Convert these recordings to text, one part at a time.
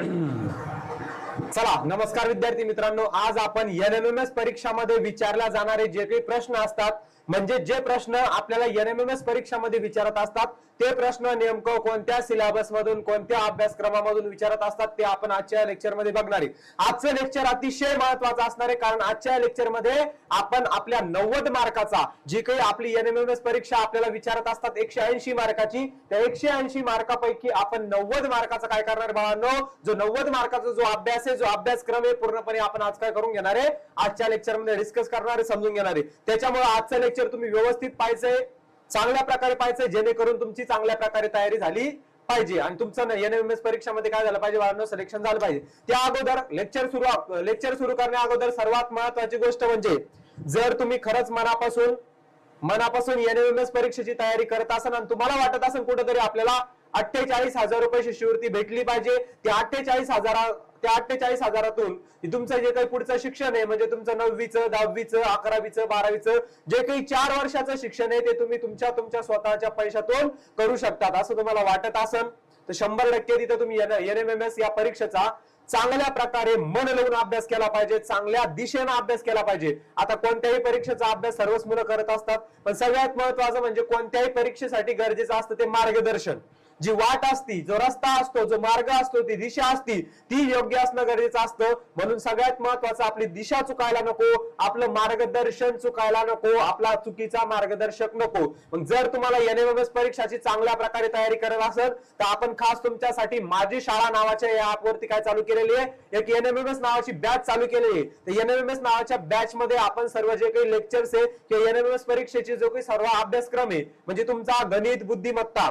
चला नमस्कार विद्यार्थी मित्रांनो. आज आपण एनएमएमएस परीक्षामध्ये विचारल्या जाणारे जे काही प्रश्न असतात म्हणजे जे प्रश्न आपल्याला एनएमएमएस परीक्षामध्ये विचारत असतात ते प्रश्न नेमकं कोणत्या सिलेबस मधून कोणत्या अभ्यासक्रमामधून विचारत असतात ते आपण आजच्या लेक्चरमध्ये बघणार आहे. आजचं लेक्चर अतिशय महत्वाचं असणार आहे कारण आजच्या लेक्चरमध्ये आपण आपल्या नव्वद मार्काचा जी काही आपली एनएमएमएस परीक्षा आपल्याला विचारत असतात एकशे ऐंशी मार्काची त्या एकशे ऐंशी मार्कापैकी आपण नव्वद मार्काचा काय करणार बाळांनो जो नव्वद मार्काचा जो अभ्यास आहे जो अभ्यासक्रम आहे पूर्णपणे आपण आज काय करून घेणार आहे? आजच्या लेक्चरमध्ये डिस्कस करणार आहे समजून घेणार आहे. त्याच्यामुळे आजचं लेक्चर तुम्ही व्यवस्थित पाहिजे चांगल्या प्रकारे पाहिजे जेणेकरून तुमची चांगल्या प्रकारे तयारी झाली पाहिजे. आणि तुमचं एनएमएस परीक्षामध्ये काय झालं पाहिजे बाळांनो? सिलेक्शन झालं पाहिजे. त्या अगोदर लेक्चर सुरू लेक्चर सुरू करण्या अगोदर सर्वात महत्वाची गोष्ट म्हणजे जर तुम्ही खरंच मनापासून मनापासून एनएमएस परीक्षेची तयारी करत असाल आणि तुम्हाला वाटत असेल कुठेतरी आपल्याला अठ्ठेचाळीस हजार रुपये शिष्यवृत्ती भेटली पाहिजे त्या अठ्ठेचाळीस हजारा त्या अठ्ठेचाळीस हजारातून तुमचं जे काही पुढचं शिक्षण आहे म्हणजे तुमचं नववीचं दहावीचं अकरावीचं बारावीचं जे काही चार वर्षाचं शिक्षण आहे ते तुम्ही तुमच्या तुमच्या स्वतःच्या पैशातून करू शकतात असं तुम्हाला वाटत असेल तर शंभर टक्के तिथं तुम्ही एनएमएमएस या परीक्षेचा चांगल्या प्रकारे मन लावून अभ्यास केला पाहिजे चांगल्या दिशेनं अभ्यास केला पाहिजे. आता कोणत्याही परीक्षेचा अभ्यास सर्वच मुलं करत असतात पण सगळ्यात महत्वाचं म्हणजे कोणत्याही परीक्षेसाठी गरजेचं असतं ते मार्गदर्शन. जी वाट असती जो रस्ता असतो जो मार्ग असतो ती दिशा असती ती योग्य असणं गरजेचं असतं. म्हणून सगळ्यात महत्वाचं आपली दिशा चुकायला नको आपलं मार्गदर्शन चुकायला नको आपला चुकीचा मार्गदर्शक नको. मग जर तुम्हाला एनएमएस परीक्षाची चांगल्या प्रकारे तयारी करत असेल तर आपण खास तुमच्यासाठी माझी शाळा नावाच्या या ऍपवरती काय चालू केलेली आहे? एक एनएमएमएस नावाची बॅच चालू केलेली आहे. तर एनएमएमएस नावाच्या बॅच मध्ये आपण सर्व जे काही लेक्चर्स आहे किंवा एनएमएमएस परीक्षेची जो काही सर्व अभ्यासक्रम आहे म्हणजे तुमचा गणित बुद्धिमत्ता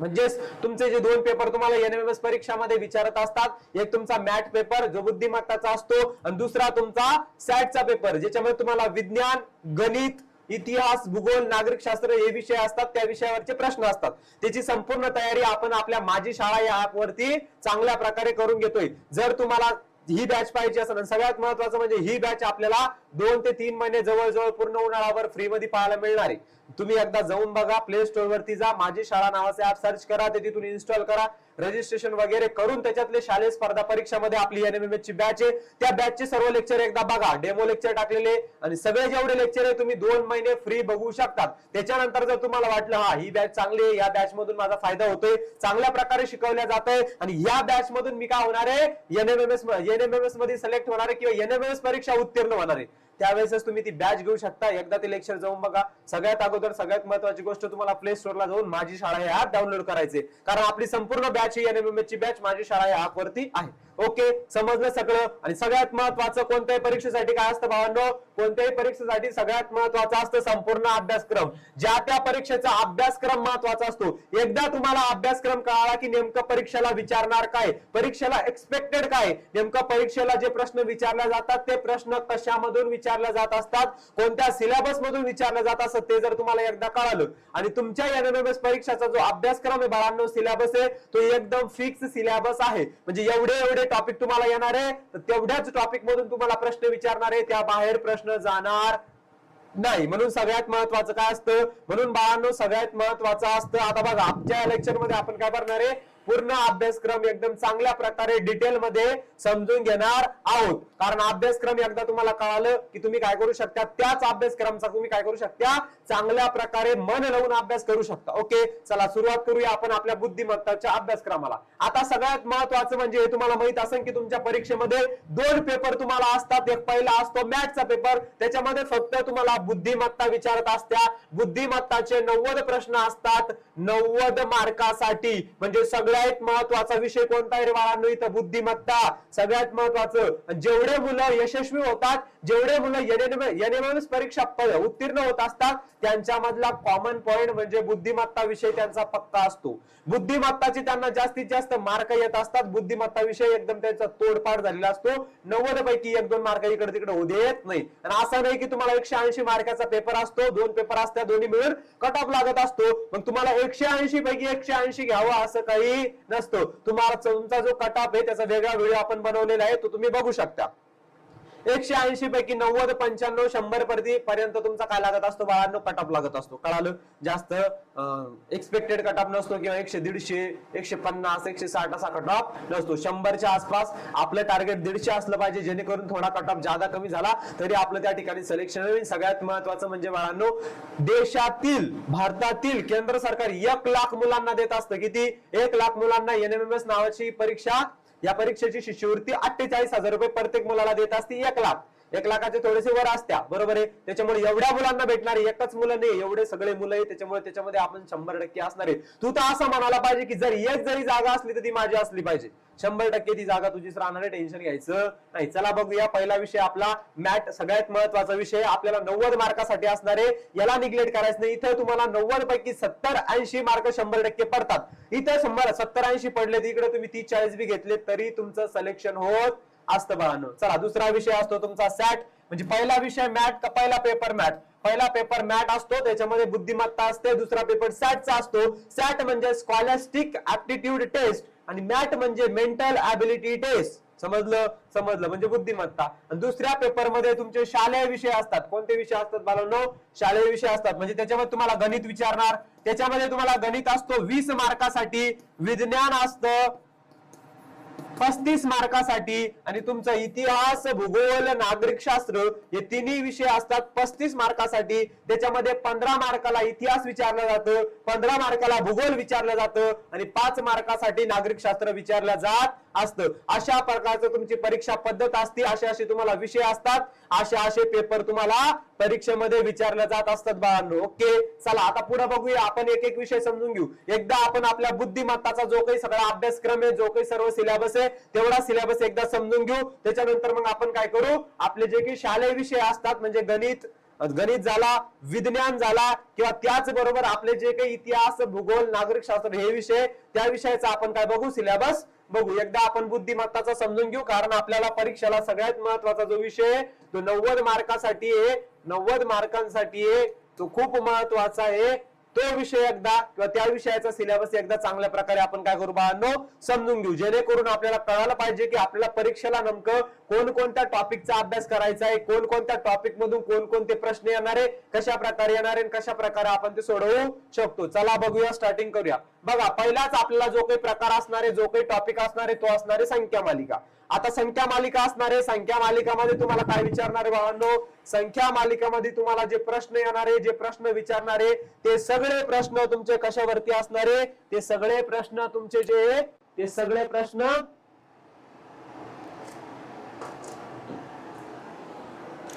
म्हणजेच तुमचे जे दोन पेपर तुम्हाला एनएमएस परीक्षामध्ये विचारत असतात एक तुमचा मॅथ पेपर जो बुद्धिमत्ताचा असतो आणि दुसरा तुमचा सॅटचा पेपर ज्याच्यामध्ये तुम्हाला विज्ञान गणित इतिहास भूगोल नागरिक शास्त्र हे विषय असतात त्या विषयावरचे प्रश्न असतात. त्याची संपूर्ण तयारी आपण आपल्या माझी शाळा या ऍप वरती चांगल्या प्रकारे करून घेतोय. जर तुम्हाला ही बॅच पाहिजे असेल. सगळ्यात महत्वाचं म्हणजे ही बॅच आपल्याला दोन ते तीन महिने जवळजवळ पूर्ण उन्हाळ्यावर फ्री मध्ये पाहायला मिळणार. आहे तुम्ही एकदा जाऊन बघा प्ले स्टोर वरती जा. माझी शाळा नावाचे ऍप सर्च करा ते तिथून इन्स्टॉल करा. रजिस्ट्रेशन वगैरे करून त्याच्यातले शालेय स्पर्धा परीक्षामध्ये आपली एनएमएमएस ची बॅच आहे. त्या बॅचचे सर्व लेक्चर एकदा बघा. डेमो लेक्चर टाकलेले. आणि सगळे जेवढे लेक्चर आहे तुम्ही दोन महिने फ्री बघू शकतात. त्याच्यानंतर जर तुम्हाला वाटलं हा ही बॅच चांगली आहे. या बॅच मधून माझा फायदा होतोय. चांगल्या प्रकारे शिकवल्या जात आहे आणि या बॅच मधून मी काय होणार आहे? एनएमएमएस एनएमएमएसमध्ये सिलेक्ट होणार आहे किंवा एनएमएमएस परीक्षा उत्तीर्ण होणार आहे. त्यावेळेसच तुम्ही ती बॅच घेऊ शकता. एकदा ते लेक्चर जाऊन बघा. सगळ्यात अगोदर सगळ्यात महत्वाची गोष्ट तुम्हाला प्ले स्टोरला जाऊन माझी शाळा हे ऍप डाउनलोड करायचे कारण आपली संपूर्ण बॅच ही एनएमएमएस ची बॅच माझी शाळा या ऍप वरती आहे. ओके समजलं सगळं. आणि सगळ्यात महत्वाचं कोणत्याही परीक्षेसाठी काय असतं भावांनो? कोणत्याही परीक्षेसाठी सगळ्यात महत्वाचं असतं संपूर्ण अभ्यासक्रम. ज्या त्या परीक्षेचा अभ्यासक्रम महत्त्वाचा असतो. एकदा तुम्हाला अभ्यासक्रम कळाला की नेमकं परीक्षेला विचारणार काय? परीक्षेला एक्सपेक्टेड काय? नेमकं परीक्षेला जे प्रश्न विचारले जातात ते प्रश्न कशामधून विचारले जात असतात? कोणत्या सिलेबस मधून विचारले जात असतात ते जर तुम्हाला एकदा कळालं. आणि तुमच्या एनएमएस परीक्षाचा जो अभ्यासक्रम आहे बाळांनो सिलेबस आहे तो एकदम फिक्स सिलेबस आहे. म्हणजे एवढे एवढे टॉपिक तुम्हाला येणार आहे तर तेवढ्याच टॉपिक मधून तुम्हाला प्रश्न विचारणार आहे त्या बाहेर प्रश्न जाणार नाही. म्हणून सगळ्यात महत्वाचं काय असतं? म्हणून बाळांनो सगळ्यात महत्वाचं असतं. आता बघा आमच्या लेक्चरमध्ये आपण काय करणार आहे? पूर्ण अभ्यासक्रम एकदम चांगल्या प्रकारे डिटेल मध्ये समजून घेणार आहोत. कारण अभ्यासक्रम एकदा तुम्हाला कळालं की तुम्ही काय करू शकता त्याच अभ्यासक्रमचा तुम्ही काय करू शकता चांगल्या प्रकारे मन लावून अभ्यास करू शकता. ओके चला सुरुवात करूया आपण आपल्या बुद्धिमत्ताच्या अभ्यासक्रमाला. आता सगळ्यात महत्वाचं म्हणजे हे तुम्हाला माहीत असेल की तुमच्या परीक्षेमध्ये दोन पेपर तुम्हाला असतात. एक पहिला असतो मॅथचा पेपर त्याच्यामध्ये फक्त तुम्हाला बुद्धिमत्ता विचारत असत्या. बुद्धिमत्ताचे नव्वद प्रश्न असतात नव्वद मार्कासाठी. म्हणजे सगळ्यात महत्त्वाचा विषय कोणता आहे रे बाळांनो? इथं बुद्धिमत्ता. सगळ्यात महत्वाचं जेवढे मुलं यशस्वी होतात जेवढे मुलं परीक्षा उत्तीर्ण होत असतात त्यांच्यामधला कॉमन पॉइंट म्हणजे बुद्धिमत्ता विषय त्यांचा पक्का असतो. बुद्धिमत्ताची त्यांना जास्तीत जास्त मार्क येत असतात. बुद्धिमत्ता विषय एकदम त्यांचा तोडपाड झालेला असतो. नव्वद पैकी एक दोन मार्क इकडे तिकडे होऊ देत नाही आणि असं नाही की तुम्हाला एकशे ऐंशी मार्काचा पेपर असतो दोन पेपर असतात दोन्ही मिळून कट ऑफ लागत असतो. मग तुम्हाला एकशे ऐंशी पैकी एकशे ऐंशी घ्यावं असं काही नसतो. तुम्हाला तुमचा जो कटाप आहे त्याचा वेगळा व्हिडिओ आपण बनवलेला आहे तो तुम्ही बघू शकता. एकशे ऐंशी पैकी नव्वद पंच्याण्णव शंभर प्रति पर्यंत तुमचा काय लागत असतो. बाळांनो ऑफ लागत असतो. कळालं? जास्त एक्सपेक्टेड कटअप नसतो किंवा एकशे दीडशे एकशे पन्नास एकशे साठ असा कटअप नसतो. शंभरच्या आसपास आपलं टार्गेट दीडशे असलं पाहिजे जेणेकरून थोडा कटअप जादा कमी झाला तरी आपलं त्या ठिकाणी सिलेक्शन होईल. सगळ्यात महत्वाचं म्हणजे बाळांनो देशातील भारतातील केंद्र सरकार एक लाख मुलांना देत असतं. किती? एक लाख मुलांना एनएमएमएस नावाची परीक्षा या परीक्षेची शिष्यवृत्ती अठ्ठेचाळीस हजार रुपये प्रत्येक मुलाला देत असते एक लाख. एक लाखाचे थोडेसे वर असत्या बरोबर आहे? त्याच्यामुळे एवढ्या मुलांना भेटणार एकच मुलं नाही एवढे सगळे मुलं आहे त्याच्यामुळे त्याच्यामध्ये आपण शंभर टक्के असणार आहे. तू तर असं म्हणायला पाहिजे की जर एक जरी जागा असली तर ती माझी असली पाहिजे. शंभर टक्के ती जागा तुझीच राहणार आहे टेन्शन घ्यायचं नाही. चला बघूया पहिला विषय आपला मॅट सगळ्यात महत्त्वाचा विषय आपल्याला नव्वद मार्कासाठी असणार आहे. याला निग्लेक्ट करायचं नाही. इथं तुम्हाला नव्वद पैकी सत्तर ऐंशी मार्क शंभर टक्के पडतात. इथं शंभर सत्तर ऐंशी पडले इकडे तुम्ही तीस चाळीस बी घेतले तरी तुमचं सिलेक्शन होत असतं बाळांनो चला दुसरा विषय असतो तुमचा सॅट. म्हणजे पहिला विषय मॅट का पहिला पेपर मॅट? पहिला पेपर मॅट असतो त्याच्यामध्ये बुद्धिमत्ता असते. दुसरा पेपर सॅटचा असतो. सॅट म्हणजे स्कॉलॅस्टिक ऍप्टिट्यूड टेस्ट आणि मॅट म्हणजे मेंटल ऍबिलिटी टेस्ट समजलं? समजलं. म्हणजे बुद्धिमत्ता. आणि दुसऱ्या पेपरमध्ये तुमचे शालेय विषय असतात. कोणते विषय असतात बाळांनो? शालेय विषय असतात. म्हणजे त्याच्यामध्ये तुम्हाला गणित विचारणार. त्याच्यामध्ये तुम्हाला गणित असतो. वीस मार्कासाठी विज्ञान असतं. पस्तीस मार्कासाठी आणि तुमचा इतिहास भूगोल नागरिक शास्त्र हे तिन्ही विषय असतात. पस्तीस मार्कासाठी त्याच्यामध्ये पंधरा मार्काला इतिहास विचारलं जातं पंधरा मार्काला भूगोल विचारलं जातं आणि पाच मार्कासाठी नागरिक शास्त्र विचारलं जात असतं. अशा प्रकारचं तुमची परीक्षा पद्धत असते असे असे तुम्हाला विषय असतात. असे असे पेपर तुम्हाला परीक्षेमध्ये विचारले जात असतात बाळांनो. ओके चला आता पुढे बघूया. आपण एक एक विषय समजून घेऊ. एकदा आपण आपल्या बुद्धिमत्ताचा जो काही सगळा अभ्यासक्रम आहे जो काही सर्व सिलेबस आहे तेवढा सिलेबस एकदा समजून घेऊ. त्याच्यानंतर मग आपण काय करू? आपले जे काही शालेय विषय असतात म्हणजे गणित गणित झाला विज्ञान झाला किंवा त्याच बरोबर आपले जे काही इतिहास भूगोल नागरिक शास्त्र हे विषय त्या विषयाचा आपण काय बघू? सिलेबस बघू. एकदा आपण बुद्धिमत्ताचा समजून घेऊ कारण आपल्याला परीक्षेला सगळ्यात महत्त्वाचा जो विषय आहे तो नव्वद मार्कासाठी आहे. नव्वद मार्कांसाठी आहे. तो खूप महत्त्वाचा आहे. तो विषय एकदा किंवा त्या विषयाचा सिलेबस एकदा चांगल्या प्रकारे आपण काय करू बाळांनो? समजून घेऊ. जेणेकरून आपल्याला कळायला पाहिजे की आपल्याला परीक्षेला नेमकं कोणकोणत्या टॉपिकचा अभ्यास करायचा आहे कोणकोणत्या टॉपिक मधून कोणकोणते प्रश्न येणार आहे कशा प्रकारे येणार आहे कशा प्रकारे आपण ते सोडवू शकतो. चला बघूया स्टार्टिंग करूया. बघा पहिलाच आपल्याला जो काही प्रकार असणार आहे जो काही टॉपिक असणार आहे तो असणार आहे संख्या मालिका. आता संख्या मालिका असणार आहे. संख्या मालिकामध्ये तुम्हाला काय विचारणार आहे बाळांनो संख्या मालिकामध्ये तुम्हाला जे प्रश्न येणार आहे जे प्रश्न विचारणार आहे ते सगळे प्रश्न तुमचे कशावरती असणार आहे? ते सगळे प्रश्न तुमचे जे ते सगळे प्रश्न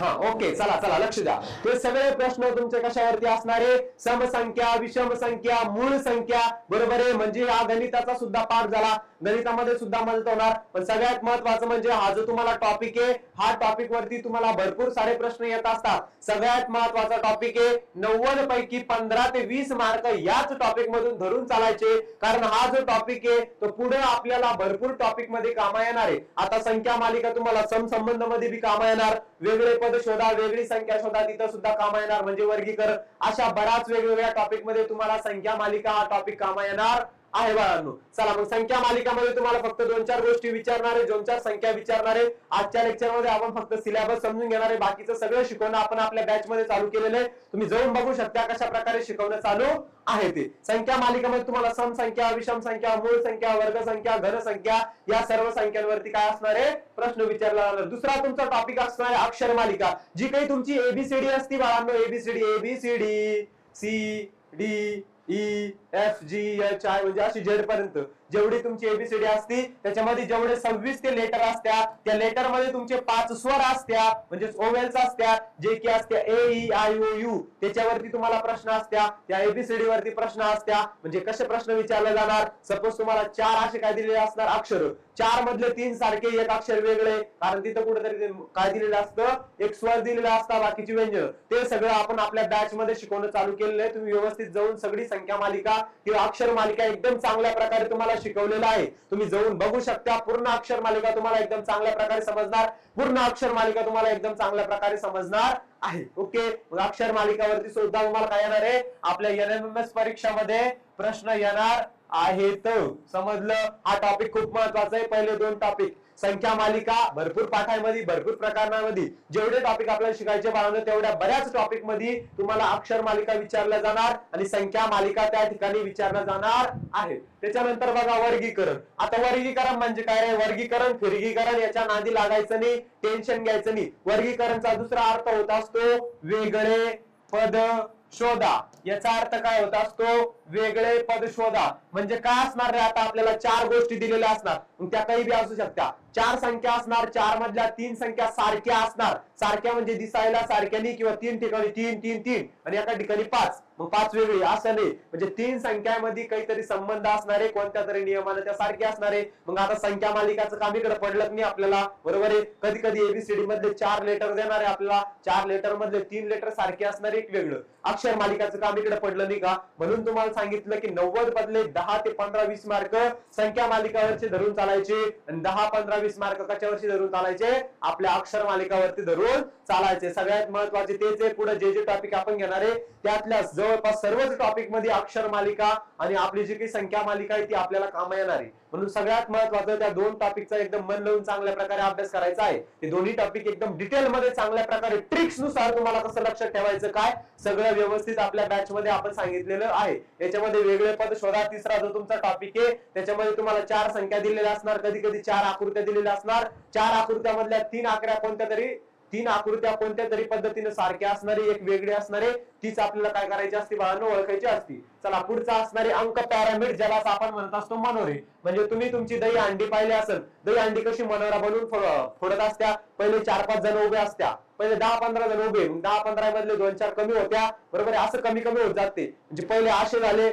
हा ओके चला चला लक्ष द्या. ते सगळे प्रश्न तुमचे कशावरती असणारे? समसंख्या विषम संख्या मूळ संख्या बरोबर आहे? म्हणजे हा गणिताचा सुद्धा पाठ झाला. गणितामध्ये सुद्धा मदत होणार. पण सगळ्यात महत्वाचं म्हणजे हा जो तुम्हाला टॉपिक आहे हा टॉपिक वरती तुम्हाला भरपूर सारे प्रश्न येत असतात. सगळ्यात महत्त्वाचा टॉपिक आहे नव्वद पैकी पंधरा ते वीस मार्क याच टॉपिक मधून धरून चालायचे. कारण हा जो टॉपिक आहे तो पुढे आपल्याला भरपूर टॉपिकमध्ये कामा येणार आहे. आता संख्या मालिका तुम्हाला समसंबंधमध्ये बी कामा येणार. वेगळे पद शोधा वेगळी संख्या शोधा तिथं सुद्धा कामा येणार. म्हणजे वर्गीकरण. अशा बऱ्याच वेगवेगळ्या टॉपिकमध्ये तुम्हाला संख्या मालिका हा टॉपिक कामा येणार. आहे बाळांनो. चला मग संख्या मालिकामध्ये तुम्हाला फक्त दोन चार गोष्टी विचारणार आहे दोन चार संख्या विचारणार. आहे आजच्या लेक्चरमध्ये आपण फक्त सिलेबस समजून घेणार आहे. बाकीचं सगळं शिकवणं आपण आपल्या बॅच मध्ये चालू केलेलं आहे. तुम्ही जाऊन बघू शकता कशा प्रकारे शिकवणं चालू आहे ते. संख्या मालिकामध्ये तुम्हाला सम संख्या विषम संख्या मूळ संख्या वर्ग संख्या घन संख्या या सर्व संख्यांवरती काय असणार आहे? प्रश्न विचारला जाणार. दुसरा तुमचा टॉपिक असणार आहे अक्षर मालिका. जी काही तुमची एबीसीडी असती बाळांनो. ABCD ABCD C D E F G H I म्हणजे अशी झेड पर्यंत. जेवढी तुमची एबीसीडी असती त्याच्यामध्ये जेवढे सव्वीस ते लेटर असत्या त्या लेटरमध्ये तुमचे पाच स्वर असत्या म्हणजे ओवेल्स असत्या जे की असत्या A E I O U त्याच्यावरती तुम्हाला प्रश्न असत्या त्या एबीसीडी वरती प्रश्न असत्या. म्हणजे कसे प्रश्न विचारले जाणार? सपोज तुम्हाला चार असे काय दिलेले असणार? अक्षर. चार मधले तीन सारखे एक अक्षर वेगळे. कारण तिथं कुठेतरी काय दिलेलं असतं? एक स्वर दिलेला असता बाकीची व्यंजन. ते सगळं आपण आपल्या बॅच मध्ये शिकवणं चालू केलेलं आहे. तुम्ही व्यवस्थित जाऊन सगळी संख्या मालिका किंवा अक्षर मालिका एकदम चांगल्या प्रकारे तुम्हाला शिकवलेलं आहे. तुम्ही जाऊन बघू शकता. पूर्ण अक्षर मालिका तुम्हाला एकदम चांगल्या प्रकारे समजणार. पूर्ण अक्षर मालिका तुम्हाला एकदम चांगल्या प्रकारे समजणार आहे. ओके? मग अक्षर मालिकावरती सुद्धा तुम्हाला काय येणार आहे? आपल्या एनएमएस परीक्षामध्ये प्रश्न येणार आहेत. समजलं? हा टॉपिक खूप महत्त्वाचा आहे. पहिले दोन टॉपिक संख्या मालिका भरपूर पाठांमध्ये भरपूर प्रकरणामध्ये. जेवढे टॉपिक आपल्याला शिकायचे बाळांनो तेवढ्या बऱ्याच टॉपिकमध्ये तुम्हाला अक्षर मालिका विचारल्या जाणार आणि संख्या मालिका त्या ठिकाणी विचारल्या जाणार आहे. त्याच्यानंतर बघा वर्गीकरण. आता वर्गीकरण म्हणजे काय रे? वर्गीकरण फिरगीकरण याच्या नादी लागायचं नाही टेन्शन घ्यायचं नाही. वर्गीकरणचा दुसरा अर्थ होत असतो वेगळे पद शोधा. याचा अर्थ काय होत असतो? वेगळे पद शोधा. म्हणजे काय असणार रे आता आपल्याला चार गोष्टी दिलेल्या असणार? मग त्या काही बी असू शकत्या. चार संख्या असणार चार मधल्या तीन संख्या सारख्या असणार. सारख्या म्हणजे दिसायला सारख्यानी किंवा तीन ठिकाणी तीन तीन तीन. आणि एका ठिकाणी पाच. मग पाच वेगळी असं नाही. म्हणजे तीन संख्यामध्ये काहीतरी संबंध असणारे कोणत्या तरी नियमाने त्या सारखे असणारे मग आता संख्या मालिकाचं काम इकडे पडलं नाही आपल्याला. बरोबर आहे? कधी कधी एबीसीडी मधले चार लेटर देणार आहे आपल्याला. चार लेटर मधले तीन लेटर सारखे असणारे एक वेगळं. अक्षर मालिकाचं काम इकडे पडलं नाही का? म्हणून तुम्हाला सांगितलं की नव्वद बदले दहा ते पंधरा वीस मार्क संख्या मालिकावरचे धरून चालायचे. आणि दहा पंधरा वीस मार्क कशावरची धरून चालायचे? आपल्या अक्षर मालिकावरती धरून चालायचे. सगळ्यात महत्त्वाचे तेच आहे. पुढे जे जे टॉपिक आपण घेणार आहे त्यातल्या जवळपास सर्वच टॉपिकमध्ये अक्षर मालिका आणि आपली जी काही संख्या मालिका आहे ती आपल्याला कामा येणार आहे. म्हणून सगळ्यात महत्वाचं त्या दोन टॉपिकचा एकदम मन लावून चांगल्या प्रकारे अभ्यास करायचा आहे. ते दोन्ही टॉपिक एकदम डिटेल मध्ये चांगल्या प्रकारे ट्रिक्सनुसार तुम्हाला कसं लक्षात ठेवायचं काय? सगळं व्यवस्थित आपल्या बॅच मध्ये आपण सांगितलेलं आहे. याच्यामध्ये वेगळे पद शोधा. तिसरा जो तुमचा टॉपिक आहे त्याच्यामध्ये तुम्हाला चार संख्या दिलेल्या असणार. कधी कधी चार आकृत्या दिलेल्या असणार. चार आकृत्यामधल्या तीन आकड्या कोणत्या तरी तीन आकृत्या कोणत्या तरी पद्धतीने सारख्या असणारी एक वेगळी असणारे तीच आपल्याला काय करायची असते बाळांना ओळखायची असती. चला पुढचा असणारे अंक पॅरामिड ज्याला आपण म्हणत असतो मनोरे. म्हणजे तुम्ही तुमची दही अंडी पाहिली असेल दही अंडी कशी मनोरा बनवून फोडत असत्या? पहिले चार पाच जण उभे असत्या. पहिले दहा पंधरा जण उभे मग दहा पंधरा मधले दोन चार कमी होत्या. बरोबर असं कमी कमी होत जाते. म्हणजे पहिले आशे झाले.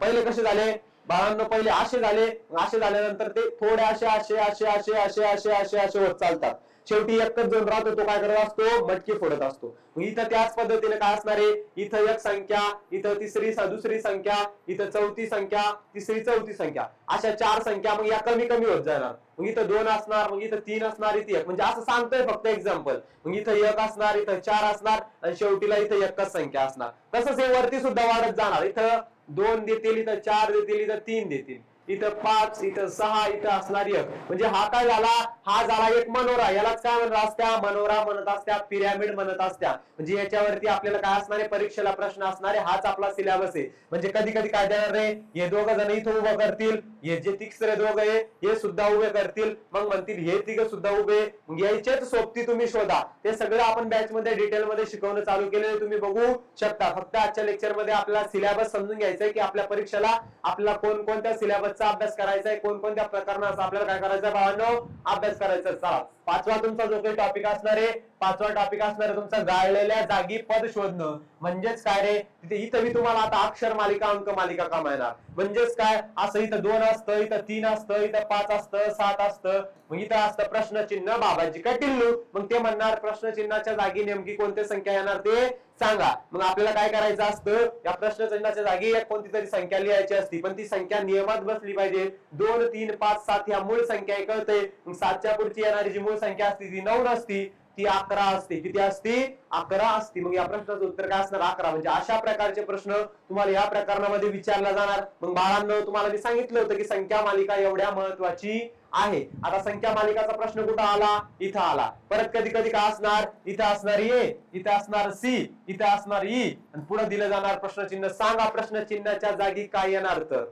पहिले कसे झाले? बाळांनो पहिले आशे झाले. असे झाल्यानंतर ते थोडे असे असे असे असे असे असे असे असे होत चालतात. शेवटी एकच जण राहतो तो काय करत असतो? मटकी फोडत असतो. मग इथं त्याच पद्धतीने काय असणार आहे? इथं एक संख्या इथं तिसरी दुसरी संख्या इथं चौथी संख्या तिसरी चौथी संख्या. अशा चार संख्या मग या कमी कमी होत जाणार. मग इथं दोन असणार मग इथं तीन असणार इथे एक. म्हणजे असं सांगतोय फक्त एक्झाम्पल मग इथं एक असणार इथं चार असणार आणि शेवटीला इथं एकच संख्या असणार. तसंच हे वरती सुद्धा वाढत जाणार. इथं दोन देतील इथं चार देतील इथं तीन देतील. इथं पाच इथं सहा इथं असणार म्हणजे हा काय झाला? हा झाला एक मनोरा. यालाच काय म्हणत असत्या? मनोरा म्हणत असत्या पिरॅमिड म्हणत असत्या. म्हणजे याच्यावरती आपल्याला काय असणार? परीक्षेला प्रश्न असणारे हाच आपला सिलेबस आहे. म्हणजे कधी कधी काय देणार रे? हे दोघं जण इथं उभं करतील. हे जे तिसरे दोघं आहे हे सुद्धा उभे करतील. मग म्हणतील हे तिघ सुद्धा उभे यायचेच सोबती तुम्ही शोधा. ते सगळं आपण बॅच मध्ये डिटेल मध्ये शिकवणं चालू केलेलं तुम्ही बघू शकता. फक्त आजच्या लेक्चरमध्ये आपला सिलेबस समजून घ्यायचा आहे की आपल्या परीक्षेला आपल्याला कोणकोणत्या सिलेबस अभ्यास करायचा आहे कोणकोणत्या प्रकरणाचा आपल्याला काय करायचं भावांनो? अभ्यास करायचा चला. पाचवा तुमचा जो काही टॉपिक असणार आहे पाचवा टॉपिक असणार आहे तुमचा गाळलेल्या जागी पद शोधणं. म्हणजेच काय रे? तिथे इथं मी तुम्हाला आता अक्षर मालिका अंक मालिका कमायणार म्हणजेच काय? असं इथं दोन असतं इथं तीन असतं इथं पाच असतं सात असतं. मग इथं असतं प्रश्नचिन्ह बाबाजी का टिल्लू मग ते म्हणणार प्रश्नचिन्हाच्या जागी नेमकी कोणती संख्या येणार ते सांगा. मग आपल्याला काय करायचं असतं? या प्रश्नचिन्हाच्या जागी एक कोणती तरी संख्या लिहायची असती. पण ती संख्या नियमात बसली पाहिजे. दोन तीन पाच सात ह्या मूळ संख्या कळते मग सातच्या पुढची येणारी जी मूळ संख्या असती ती नऊ नसती ती अकरा असते. किती असती? अकरा असती. मग या प्रश्नाचं उत्तर काय असणार? अकरा. म्हणजे अशा प्रकारचे प्रश्न तुम्हाला या प्रकरणामध्ये विचारला जाणार. मग बाळांनो तुम्हाला मी सांगितलं होतं की संख्या मालिका एवढ्या महत्वाची आहे. आता संख्या मालिकाचा प्रश्न कुठं आला? इथं आला. परत कधी कधी काय असणार? इथं असणार ए इथं असणार सी इथं असणार ई. आणि पुढे दिलं जाणार प्रश्नचिन्ह. सांगा प्रश्नचिन्हाच्या जागी काय येणार तर?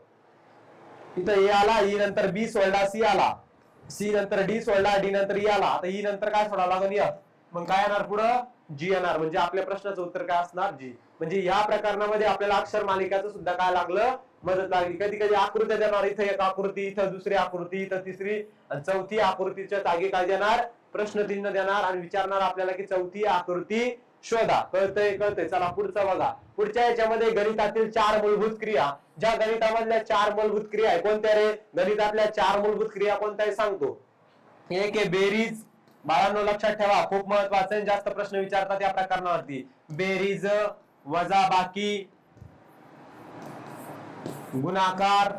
इथं ए आला ई नंतर बी सोडला सी आला. सी नंतर डी सोडला डी नंतर ई आला. आता ई नंतर काय सोडावं लागेल? या मग काय येणार पुढं? जी येणार. म्हणजे आपल्या प्रश्नाचं उत्तर काय असणार? जी म्हणजे या प्रकरणामध्ये आपल्याला अक्षर मालिकाचं सुद्धा काय लागलं? मदत लागली. कधी कधी आकृत्या देणार. इथं एक आकृती इथं दुसरी आकृती इथं तिसरी आणि चौथी आकृतीच्या जागी काय देणार? प्रश्नचिन्ह देणार आणि विचारणार आपल्याला की चौथी आकृती शोधा. कळतंय कळतंय. चला पुढचं बघा. पुढच्या याच्यामध्ये गणितातील चार मूलभूत क्रिया. ज्या गणितामधल्या चार मूलभूत क्रिया आहे कोणत्या रे? गणितातल्या चार मूलभूत क्रिया कोणत्या आहे सांगतो. एक आहे बेरीज. बाळांनो लक्षात ठेवा. खूप महत्वाचं आहे. जास्त प्रश्न विचारतात या प्रकरणावरती. बेरीज वजा बाकी. गुणाकार.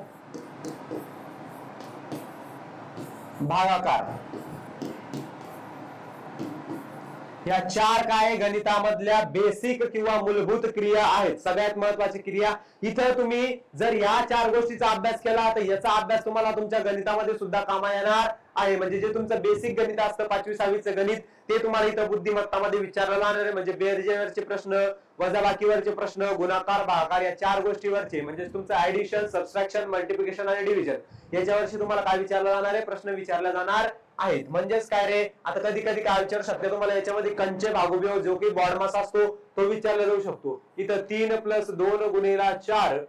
भागाकार. या चार काय गणितामधल्या बेसिक किंवा मूलभूत क्रिया आहेत. सगळ्यात महत्वाची क्रिया इथं तुम्ही जर या चार गोष्टीचा अभ्यास केला तर याचा अभ्यास तुम्हाला तुमच्या गणितामध्ये सुद्धा कामा येणार आहे. म्हणजे जे तुमचं बेसिक गणित असतं पाचवी सहावीचं गणित ते तुम्हाला इथं बुद्धिमत्तामध्ये विचारलं जाणार आहे. म्हणजे बेरजेवरचे प्रश्न वजाबाकीवरचे प्रश्न गुणाकार भागाकार या चार गोष्टीवरचे म्हणजे तुमचं ऍडिशन सबस्ट्रॅक्शन मल्टिप्लिकेशन आणि डिव्हिजन याच्यावरशी तुम्हाला काय विचारलं जाणार आहे? प्रश्न विचारला जाणार आहेत. म्हणजेच काय रे? आता कधी कधी काय विचारू शकते तुम्हाला याच्यामध्ये कंचे भागुबेव जो की बॉडमास असतो तो विचारला जाऊ शकतो. इथं तीन प्लस दोन गुणिला चार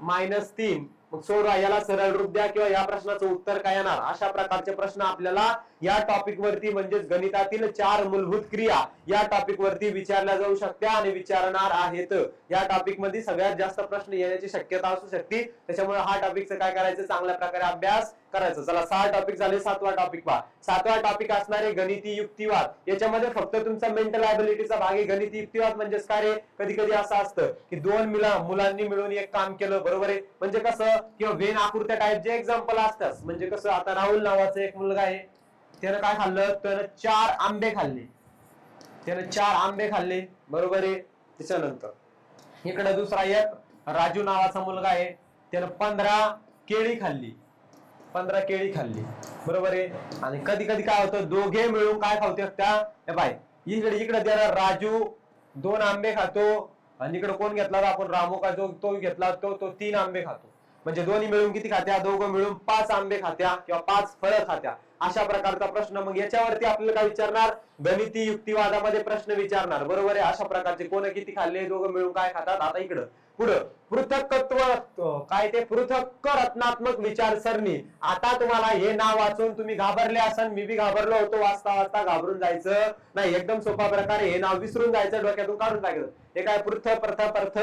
मायनस तीन. मग सोडवा याला सरळ रूप द्या किंवा या प्रश्नाचं उत्तर काय येणार? अशा प्रकारचे प्रश्न आपल्याला या टॉपिक वरती म्हणजेच गणितातील चार मूलभूत क्रिया या टॉपिक वरती विचारल्या जाऊ शकत्या आणि विचारणार आहेत. या टॉपिकमध्ये सगळ्यात जास्त प्रश्न येण्याची शक्यता असू शकते. त्याच्यामुळे हा टॉपिकचा काय करायचं? चांगल्या प्रकारे अभ्यास करायचं. चला सहा टॉपिक झाले सातवा टॉपिक पहा. सातवा टॉपिक असणारे गणिती युक्तिवाद. याच्यामध्ये फक्त तुमचा मेंटल ॲबिलिटीचा भाग आहे. गणिती युक्तिवाद म्हणजेच काय रे? कधी कधी असं असतं की दोन मिला मुलांनी मिळून एक काम केलं बरोबर आहे? म्हणजे कसं? किंवा वेन आकृत्या टाईप जे एक्झाम्पल असतात. म्हणजे कसं? आता राहुल नावाचा एक मुलगा आहे. त्यानं काय खाल्लं? त्यानं चार आंबे खाल्ले. त्यानं चार आंबे खाल्ले. बरोबर आहे? त्याच्यानंतर. इकडे दुसरा एक राजू नावाचा मुलगा आहे. त्यानं पंधरा केळी खाल्ली. पंधरा केळी खाल्ली. बरोबर आहे? आणि कधी कधी काय होतं दोघे मिळून काय खावते त्या बाय इकडे इकडे त्याला राजू दोन आंबे खातो. आणि इकडे कोण घेतला आपण रामू का जो तो घेतला तो तो तीन आंबे खातो. म्हणजे दोन्ही मिळून किती खात्या? दोघं मिळून पाच आंबे खात्या किंवा पाच फळं खात्या. अशा प्रकारचा प्रश्न मग याच्यावरती आपल्याला काय विचारणार? गणिती युक्तिवादामध्ये प्रश्न विचारणार. बरोबर आहे? अशा प्रकारचे कोण किती खाल्ले दोघं मिळून काय खातात? आता इकडं. पुढं. पृथकत्व काय ते पृथक रत्नात्मक विचारसरणी. आता तुम्हाला हे नाव वाचून तुम्ही घाबरले असाल मी बी घाबरलो होतो वाचता वाचता घाबरून जायचं. नाही एकदम सोपा प्रकारे हे नाव विसरून जायचं डोक्यातून काढून टाकलं हे काय पृथ प्रथ प्रथ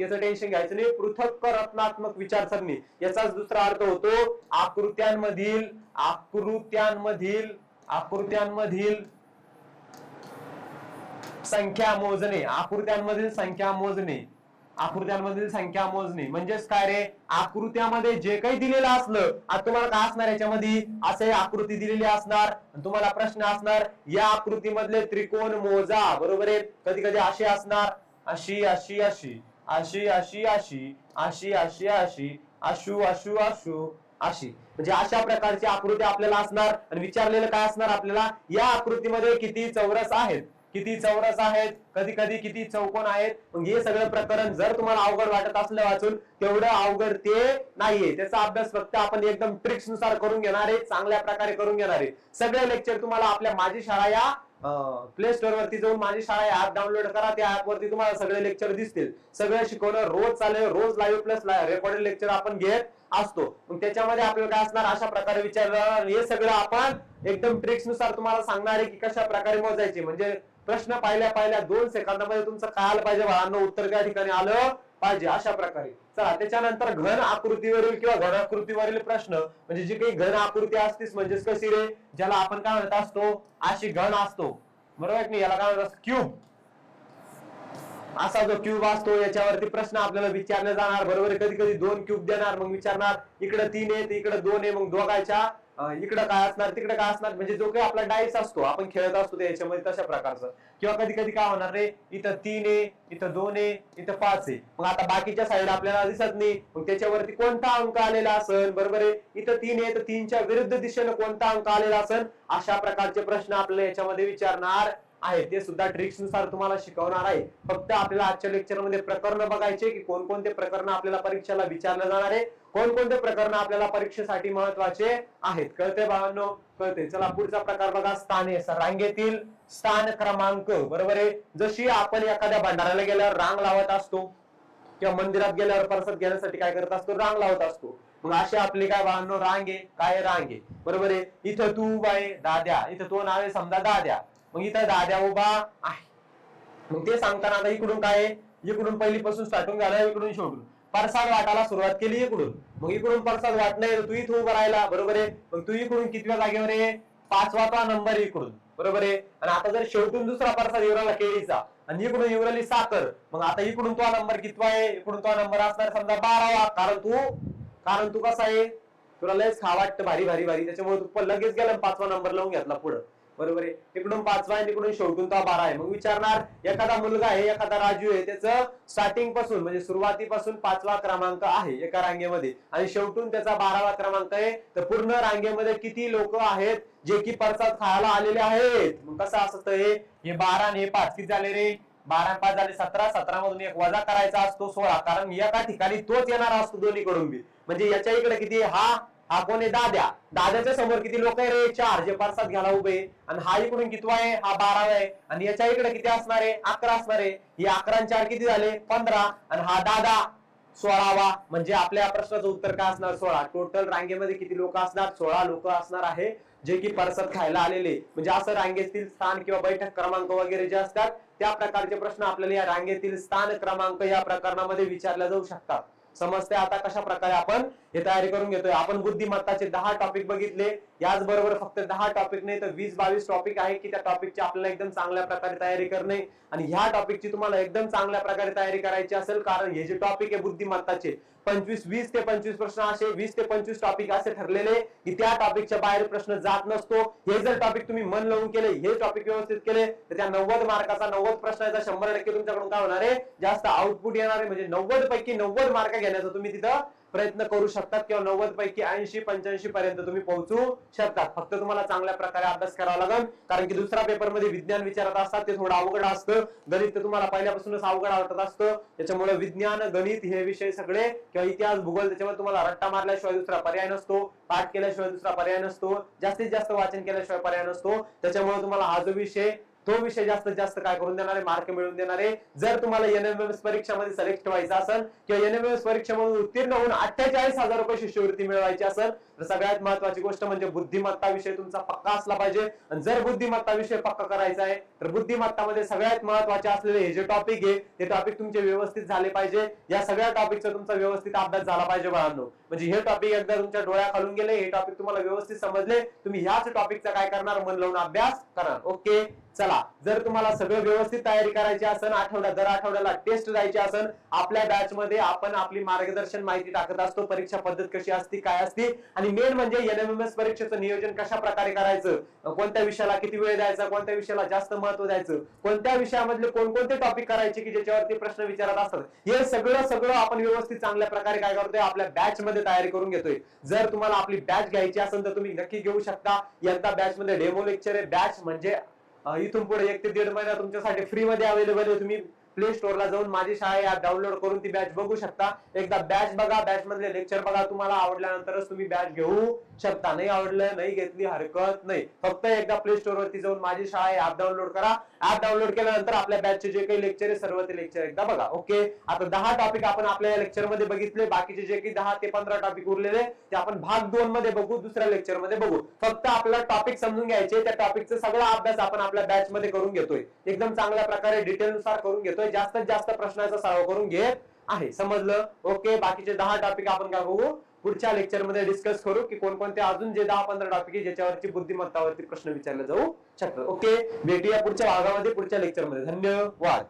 याचं टेन्शन घ्यायचं नाही. पृथक रत्नात्मक विचारसरणी. याचाच दुसरा अर्थ होतो आकृत्यांमधील आकृत्यांमधील आकृत्यांमधील संख्या मोजणे. आकृत्यांमधील संख्या मोजणे. आकृत्यांमधील संख्या मोजणे. म्हणजेच काय रे? आकृत्यामध्ये जे काही दिलेलं असलं आता तुम्हाला काय असणार याच्यामध्ये? असे आकृती दिलेली असणार आणि तुम्हाला प्रश्न असणार या आकृतीमधले त्रिकोण मोजा बरोबर आहे? कधी कधी असे असणार अशी अशी अशी अशी अशी अशी अशी अशी अशी अशू अशू अशू अशी. म्हणजे अशा प्रकारची आकृती आपल्याला असणार आणि विचारलेलं काय असणार आपल्याला? या आकृतीमध्ये किती चौरस आहेत? किती चौरस आहेत कधी कधी किती चौकोन आहेत. मग हे सगळं प्रकरण जर तुम्हाला अवघड वाटत असलं वाचून तेवढं अवघड ते नाहीये. त्याचा अभ्यास फक्त आपण एकदम ट्रिक्सनुसार करून घेणार आहे चांगल्या प्रकारे करून घेणार आहे. सगळे लेक्चर तुम्हाला आपल्या माझी शाळा या प्ले स्टोर वरती जाऊन माझी शाळा ऍप डाउनलोड करा. त्या ऍप वरती तुम्हाला सगळे लेक्चर दिसतील. सगळं शिकवणं रोज चालेल रोज लाईव्ह प्लस रेकॉर्डेड लेक्चर आपण घेत असतो. मग त्याच्यामध्ये आपल्याला काय असणार? अशा प्रकारे विचारणार हे सगळं आपण एकदम ट्रिक्सनुसार तुम्हाला सांगणार आहे की कशा प्रकारे मोजायचे. म्हणजे प्रश्न पाहिल्या पाहिल्या दोन सेकंदामध्ये तुमचं काय आलं पाहिजे बाळांना? उत्तर त्या ठिकाणी आलं पाहिजे. अशा प्रकारे. चला त्याच्यानंतर घन आकृतीवरील किंवा घन आकृतीवरील प्रश्न म्हणजे जी काही घन आकृती असतीस म्हणजेच कशी रे ज्याला आपण काय म्हणत असतो? अशी घन असतो. बरोबर की नाही? याला काय म्हणत क्यूब. असा जो क्यूब असतो याच्यावरती प्रश्न आपल्याला विचारले जाणार. बरोबर कधी कधी दोन क्यूब देणार मग विचारणार इकडे तीन आहे इकडे दोन आहे मग दोघांच्या इकडं काय असणार तिकडे काय असणार म्हणजे जो काही आपला डाईस असतो आपण खेळत असतो त्याच्यामध्ये याच्यामध्ये तशा प्रकारचं. किंवा कधी कधी काय होणार रे इथं तीन आहे इथं दोन आहे इथं पाच आहे. मग आता बाकीच्या साईड आपल्याला दिसत नाही. मग त्याच्यावरती कोणता अंक आलेला असेल बरोबर आहे? इथं तीन आहे तर तीनच्या विरुद्ध दिशेनं कोणता अंक आलेला असेल अशा प्रकारचे प्रश्न आपल्याला याच्यामध्ये विचारणार आहे. ते सुद्धा ट्रिक्सनुसार तुम्हाला शिकवणार आहे. फक्त आपल्याला आजच्या लेक्चरमध्ये प्रकरण बघायचे की कोणकोणते प्रकरण आपल्याला परीक्षेला विचारलं जाणार आहे. कोणकोणते प्रकरण आपल्याला परीक्षेसाठी महत्त्वाचे आहेत. कळते बाबांनो कळते चला पुढचा प्रकार बघा. स्थाने रांगेतील स्थान क्रमांक. बरोबर आहे? जशी आपण एखाद्या भंडाऱ्याला गेल्यावर रांग लावत असतो किंवा मंदिरात गेल्यावर परसाद घेण्यासाठी काय करत असतो? रांग लावत असतो. मग अशी आपली काय बाळांनो? रांग आहे. काय रांग आहे? बरोबर आहे? इथं तू बाय दाद्या. इथं तो नाव आहे समजा दाद्या. मग इथं दाद्या उभा आहे. मग ते सांगताना आता इकडून काय इकडून पहिलीपासून स्टार्टिंग झालं इकडून शेवटून परसाद वाटायला सुरुवात केली इकडून. मग इकडून परसाद वाटणे तू इथं उभं राहिला बरोबर आहे? मग तू इकडून कितव्या जागेवर आहे? पाचवा नंबर इकडून बरोबर आहे? आणि आता जर शेवटून दुसरा परसाद युवराला केळीचा आणि इकडून युवराली साखर मग आता इकडून तो नंबर कितवा आहे? इकडून तो नंबर असणार समजा बारावा. कारण तू कारण तू कसा आहे? तुला लयच खा वाटतं भारी भारी भारी. त्याच्यामुळे तू पण लगेच गेला पाचवा नंबर लावून घेतला पुढं. बरोबर आहे. तिकडून पाचवा आहे तिकडून शेवटून तो बारा आहे. मग विचारणार एखादा मुलगा आहे एखादा राजू आहे त्याचं स्टार्टिंगपासून म्हणजे सुरुवातीपासून पाचवा क्रमांक आहे एका रांगेमध्ये. आणि शेवटून त्याचा बारावा क्रमांक आहे. तर पूर्ण रांगेमध्ये किती लोक आहेत जे की परसाद खायला आलेले आहेत? मग कसं असतं हे? बारा आणि हे पाच किती झाले रे? बारा आणि पाच झाले सतरा. सतरा मधून एक वजा करायचा असतो सोळा. कारण एका ठिकाणी तोच येणार असतो दोन्हीकडून बी. म्हणजे याच्या इकडे किती? हा हा कोण आहे? दाद्या. दाद्याच्या समोर किती लोक आहे रे? चार. जे परसाद घ्यायला उभे आणि हा इकडून कितवा आहे? हा बारावा आहे. आणि याच्या इकडे किती असणार आहे? अकरा असणार आहे. हे अकरा चार किती झाले? पंधरा. आणि हा दादा सोळावा. म्हणजे आपल्या प्रश्नाचं उत्तर काय असणार? सोळा. टोटल रांगेमध्ये किती लोक असणार? सोळा लोक असणार आहे. जे की परसत खायला आलेले म्हणजे असं रांगेतील स्थान किंवा बैठक क्रमांक वगैरे जे असतात त्या प्रकारचे प्रश्न आपल्याला या रांगेतील स्थान क्रमांक या प्रकरणामध्ये विचारले जाऊ शकतात. समजते आता कशा प्रकारे आपण? हे तयारी करून घेतोय. आपण बुद्धिमत्ताचे दहा टॉपिक बघितले. याचबरोबर फक्त दहा टॉपिक नाही तर वीस बावीस टॉपिक आहे की त्या टॉपिकची आपल्याला एकदम चांगल्या प्रकारे तयारी करणे. आणि ह्या टॉपिकची तुम्हाला एकदम चांगल्या प्रकारे तयारी करायची असेल कारण हे जे टॉपिक आहे बुद्धिमत्ताचे पंचवीस वीस ते पंचवीस प्रश्न असे वीस ते पंचवीस टॉपिक असे ठरलेले की त्या टॉपिकच्या बाहेर प्रश्न जात नसतो. हे जर टॉपिक तुम्ही मन लावून केले हे टॉपिक व्यवस्थित केले तर त्या नव्वद मार्काचा नव्वद प्रश्नाचा शंभर टक्के तुमच्याकडून काय होणार आहे? जास्त आउटपुट येणार आहे. म्हणजे नव्वद पैकी नव्वद मार्क घेण्याचा तुम्ही तिथं प्रयत्न करू शकतात किंवा नव्वद पैकी ऐंशी पंच्याऐंशी पर्यंत तुम्ही पोहोचू शकतात. फक्त तुम्हाला चांगल्या प्रकारे अभ्यास करावा लागेल. कारण की दुसऱ्या पेपरमध्ये विज्ञान विचारत असतात ते थोडं अवघड असतं. गणित तर तुम्हाला पहिल्यापासूनच अवघड वाटत असतं. त्याच्यामुळे विज्ञान गणित हे विषय सगळे किंवा इतिहास भूगोल त्याच्यामुळे तुम्हाला रट्टा मारल्याशिवाय दुसरा पर्याय नसतो. पाठ केल्याशिवाय दुसरा पर्याय नसतो. जास्तीत जास्त वाचन केल्याशिवाय पर्याय नसतो. त्याच्यामुळे तुम्हाला हा जो विषय तो विषय जास्तीत जास्त काय करून देणार? आहे मार्क मिळवून देणार. आहे जर तुम्हाला एनएमएस परीक्षामध्ये सिलेक्ट व्हायचं असेल किंवा एनएमएस परीक्षेमधून उत्तीर्ण होऊन अठ्ठेचाळीस हजार रुपये शिष्यवृत्ती मिळवायची असेल तर सगळ्यात महत्वाची गोष्ट म्हणजे बुद्धिमत्ता विषय तुमचा पक्का असला पाहिजे. आणि जर बुद्धिमत्ता विषय पक्का करायचा आहे तर बुद्धिमत्तामध्ये सगळ्यात महत्त्वाचे असलेले हे जे टॉपिक आहे ते टॉपिक तुमचे व्यवस्थित झाले पाहिजे. या सगळ्या टॉपिकचा तुमचा व्यवस्थित अभ्यास झाला पाहिजे बाळांनो. म्हणजे हे टॉपिक एकदा तुमच्या डोळ्या खालून गेले हे टॉपिक तुम्हाला व्यवस्थित समजले. तुम्ही ह्याच टॉपिकचा काय करणार? मन लावून अभ्यास करणार. ओके चला. जर तुम्हाला सगळं व्यवस्थित तयारी करायची असेल आठवड्या दर आठवड्याला टेस्ट द्यायची असेल आपल्या बॅच मध्ये आपण आपली मार्गदर्शन माहिती टाकत असतो परीक्षा पद्धत कशी असती काय असती आणि मेन म्हणजे एनएमएमएस परीक्षेचं नियोजन कशा प्रकारे करायचं? कोणत्या विषयाला किती वेळ द्यायचा? कोणत्या विषयाला जास्त महत्त्व द्यायचं? कोणत्या विषयामधले कोणकोणते टॉपिक करायचे की ज्याच्यावरती प्रश्न विचारत असतात? हे सगळं सगळं आपण व्यवस्थित चांगल्या प्रकारे काय करतोय? आपल्या बॅच मध्ये तयारी करून घेतोय. जर तुम्हाला आपली बॅच घ्यायची असेल तर तुम्ही नक्की घेऊ शकता. यंदा बॅच मध्ये डेमो लेक्चर आहे. बॅच म्हणजे इथून पुढे एक ते दीड महिना तुमच्यासाठी फ्री मध्ये अवेलेबल आहे. तुम्ही प्ले स्टोअरला जाऊन माझी शाळा ऍप डाउनलोड करून ती बॅच बघू शकता. एकदा बॅच बघा बॅच मधले लेक्चर बघा. तुम्हाला आवडल्यानंतरच तुम्ही बॅच घेऊ शकता. नाही आवडलं नाही घेतली हरकत नाही. फक्त एकदा प्ले स्टोअर वरती जाऊन माझी शाळा ऍप डाउनलोड करा. ऍप डाउनलोड केल्यानंतर आपल्या बॅचचे जे काही लेक्चर आहे सर्व ते लेक्चर एकदा बघा. ओके आता दहा टॉपिक आपण आपल्या लेक्चरमध्ये बघितले. बाकीचे जे काही दहा ते पंधरा टॉपिक उरलेले ते आपण भाग दोन मध्ये बघू दुसऱ्या लेक्चरमध्ये बघू. फक्त आपला टॉपिक समजून घ्यायचे. त्या टॉपिकचा सगळा अभ्यास आपण आपल्या बॅच मध्ये करून घेतोय. एकदम चांगल्या प्रकारे डिटेल नुसार करून घेतोय. जास्तीत जास्त प्रश्नाचा सराव करून घेत आहे. समजलं? ओके बाकीचे दहा टॉपिक आपण काय बघू? पुढच्या लेक्चरमध्ये डिस्कस करू की कोणकोणते अजून जे दहा पंधरा टॉपिक आहे ज्याच्यावरती बुद्धिमत्तावरती प्रश्न विचारले जाऊ शकतात. ओके भेटूया पुढच्या भागामध्ये पुढच्या लेक्चरमध्ये. धन्यवाद.